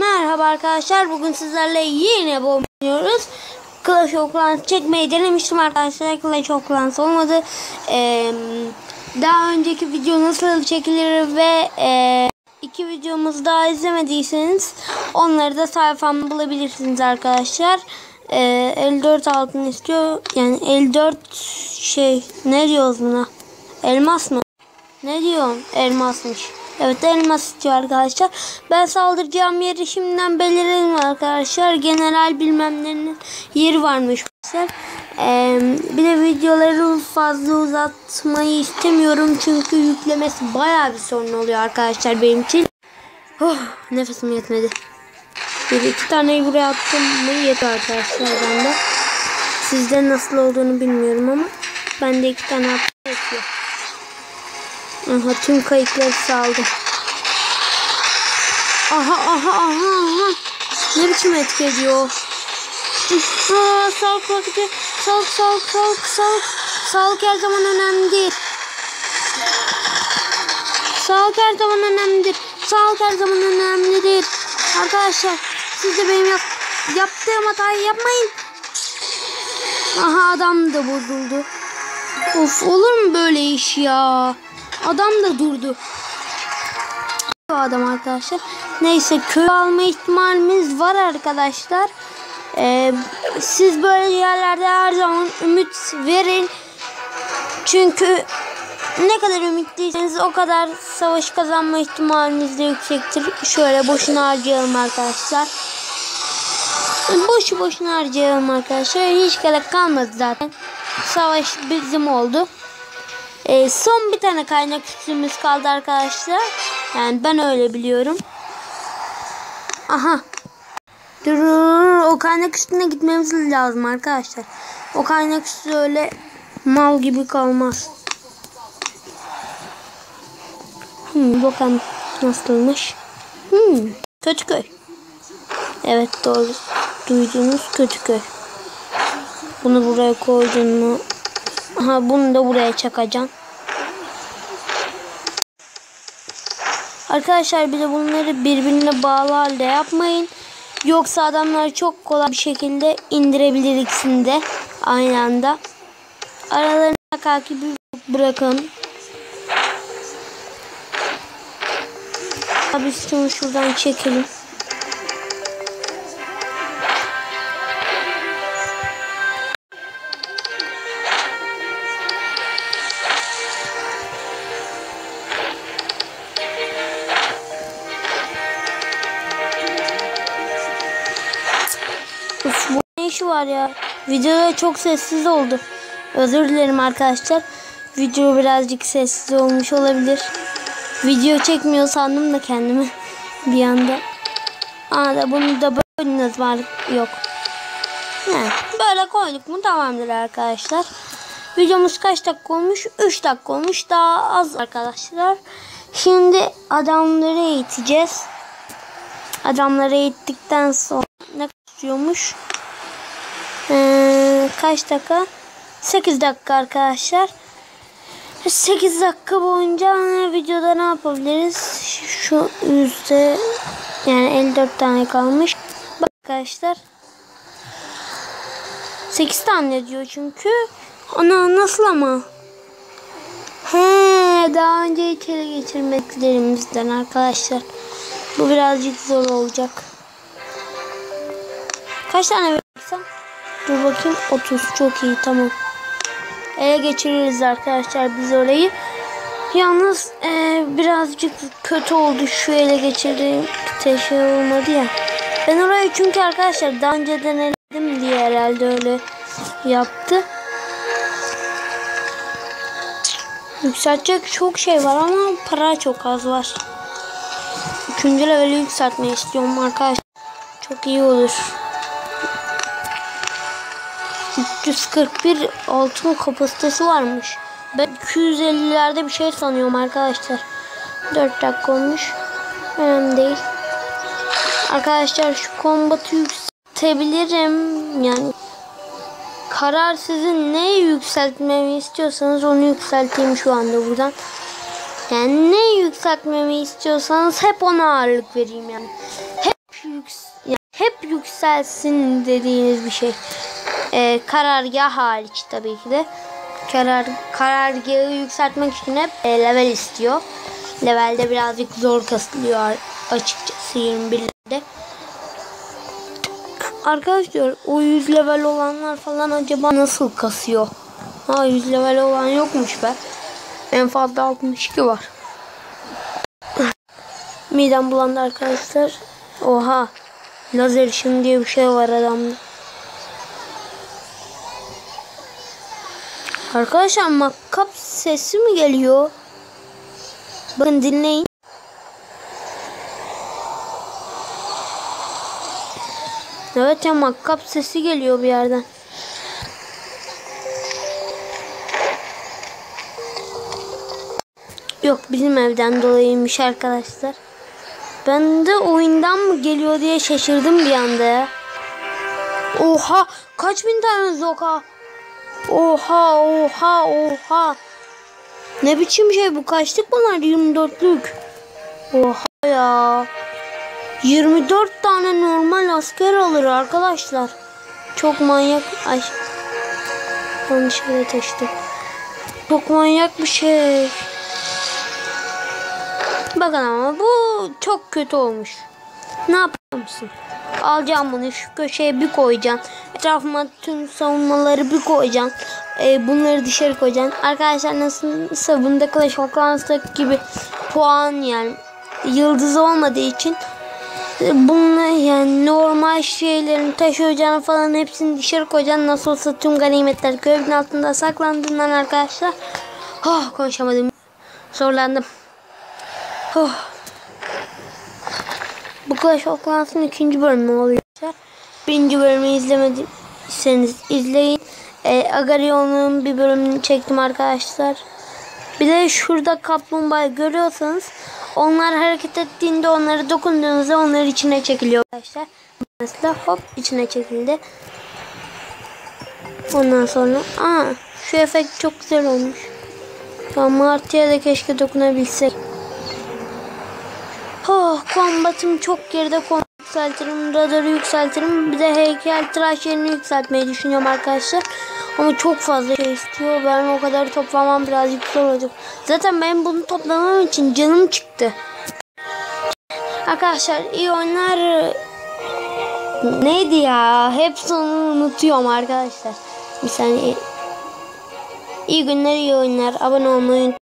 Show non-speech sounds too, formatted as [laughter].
Merhaba arkadaşlar. Bugün sizlerle yine bomba. Clash of Clans çekmeyi denemiştim arkadaşlar. Clash of Clans olmadı. Ee, daha önceki video nasıl çekilir ve e, iki videomuzu daha izlemediyseniz onları da sayfamda bulabilirsiniz arkadaşlar. Ee, 54 altın istiyor. Yani 54 şey ne diyoruz buna? Elmas mı? Ne diyorsun? Elmasmış. Evet elmas istiyor arkadaşlar. Ben saldıracağım yeri şimdiden belirledim arkadaşlar. General bilmemlerinin yeri varmış. Ee, bir de videoları fazla uzatmayı istemiyorum. Çünkü yüklemesi baya bir sorun oluyor arkadaşlar benim için. Oh, nefesim yetmedi. Bir iki taneyi buraya attım mı yeter arkadaşlar bende. Sizde nasıl olduğunu bilmiyorum ama bende iki tane attım. Aha tüm kayıkları saldım. Aha aha aha aha. Ne biçim etki ediyor? Aa, sağlık vakti. Sağlık sağlık sağlık sağlık. Sağlık her zaman önemlidir. Sağlık her zaman önemlidir. Sağlık her zaman önemlidir. Arkadaşlar siz de benim yap yaptığım hatayı yapmayın. Aha adam da bozuldu. Of olur mu böyle iş ya? Adam da durdu. Bu adam arkadaşlar. Neyse köy alma ihtimalimiz var arkadaşlar. Ee, siz böyle yerlerde her zaman ümit verin. Çünkü ne kadar ümitliyseniz o kadar savaş kazanma ihtimaliniz de yüksektir. Şöyle boşuna harcayalım arkadaşlar. Boşu boşuna harcayalım arkadaşlar. Hiç gerek kalmadı zaten. Savaş bizim oldu. Ee, son bir tane kaynak üstümüz kaldı arkadaşlar. Yani ben öyle biliyorum. Aha. Dur, o kaynak üstüne gitmemiz lazım arkadaşlar. O kaynak üstü öyle mal gibi kalmaz. Hmm, bakalım nasılmış. Hmm, Kötüköy. Evet doğru. Duyduğunuz Kötüköy. Bunu buraya koydun mu? Aha bunu da buraya çakacaksın. Arkadaşlar bir de bunları birbirine bağlı halde yapmayın. Yoksa adamlar çok kolay bir şekilde indirebilir ikisini de aynı anda. Aralarına takibi bırakın. Abi şunu şuradan çekelim. Uf, bu ne işi var ya? Videoda çok sessiz oldu. Özür dilerim arkadaşlar. Video birazcık sessiz olmuş olabilir. Video çekmiyor sandım da kendimi [laughs] bir anda. Aa da bunu da böyle var yok. He, böyle koyduk mu tamamdır arkadaşlar. Videomuz kaç dakika olmuş? 3 dakika olmuş. Daha az arkadaşlar. Şimdi adamları eğiteceğiz. Adamları eğittikten sonra istiyormuş? Ee, kaç dakika? 8 dakika arkadaşlar. 8 dakika boyunca videoda ne yapabiliriz? Şu yüzde yani 54 tane kalmış. Bak arkadaşlar. 8 tane diyor çünkü. Ana nasıl ama? He, daha önce içeri geçirmeklerimizden arkadaşlar. Bu birazcık zor olacak. Kaç tane verirsem? Dur bakayım. 30. Çok iyi. Tamam. Ele geçiririz arkadaşlar biz orayı. Yalnız e, birazcık kötü oldu. Şu ele geçirdiğim şey olmadı ya. Ben orayı çünkü arkadaşlar daha önce denedim diye herhalde öyle yaptı. Yükseltecek çok şey var ama para çok az var. Üçüncü leveli yükseltmeyi istiyorum arkadaşlar. Çok iyi olur. 341 altın kapasitesi varmış. Ben 250'lerde bir şey sanıyorum arkadaşlar. 4 dakika olmuş. Önemli değil. Arkadaşlar şu kombatı yükseltebilirim. Yani karar sizin ne yükseltmemi istiyorsanız onu yükselteyim şu anda buradan. Yani ne yükseltmemi istiyorsanız hep ona ağırlık vereyim yani. Hep yüks yani hep yükselsin dediğiniz bir şey. Ee, karargah hariç tabii ki de. Karar, karargahı yükseltmek için hep e, level istiyor. Levelde birazcık zor kasılıyor açıkçası 21'de. Arkadaşlar o 100 level olanlar falan acaba nasıl kasıyor? Ha 100 level olan yokmuş be. En fazla 62 var. Midem bulandı arkadaşlar. Oha. Lazer ışın diye bir şey var adamda. Arkadaşlar makkap sesi mi geliyor? Bakın dinleyin. Evet ya makkap sesi geliyor bir yerden. Yok bizim evden dolayıymış arkadaşlar. Ben de oyundan mı geliyor diye şaşırdım bir anda ya. Oha kaç bin tane zoka. Oha oha oha. Ne biçim şey bu kaçlık bunlar 24'lük. Oha ya. 24 tane normal asker alır arkadaşlar. Çok manyak. Ay. Yanlış yere taşıdım. Çok manyak bir şey. Bakın ama bu çok kötü olmuş. Ne yapar mısın? Alacağım bunu şu köşeye bir koyacaksın. Etrafıma tüm savunmaları bir koyacaksın. Ee, bunları dışarı koyacaksın. Arkadaşlar nasılsa bunda Clash of Clans'taki gibi puan yani yıldız olmadığı için bunlar yani normal şeylerin taş ocağını falan hepsini dışarı koyacaksın. Nasıl olsa tüm ganimetler köyün altında saklandığından arkadaşlar. Oh konuşamadım. Zorlandım. Oh. Clash of Clans'ın ikinci bölümü oluyor. Birinci bölümü izlemediyseniz izleyin. E, Agarion'un bir bölümünü çektim arkadaşlar. Bir de şurada kaplumbağa görüyorsanız onlar hareket ettiğinde onları dokunduğunuzda onlar içine çekiliyor arkadaşlar. Mesela hop içine çekildi. Ondan sonra aa şu efekt çok güzel olmuş. Ya Martı'ya da keşke dokunabilsek. Oh, kombatım çok geride kombat yükseltirim, radarı yükseltirim. Bir de heykel tıraş yerini yükseltmeyi düşünüyorum arkadaşlar. Ama çok fazla şey istiyor. Ben o kadar toplamam birazcık zor olacak. Zaten ben bunu toplamam için canım çıktı. Arkadaşlar iyi oyunlar. Neydi ya? Hep onu unutuyorum arkadaşlar. Bir saniye. İyi günler, iyi oyunlar. Abone olmayı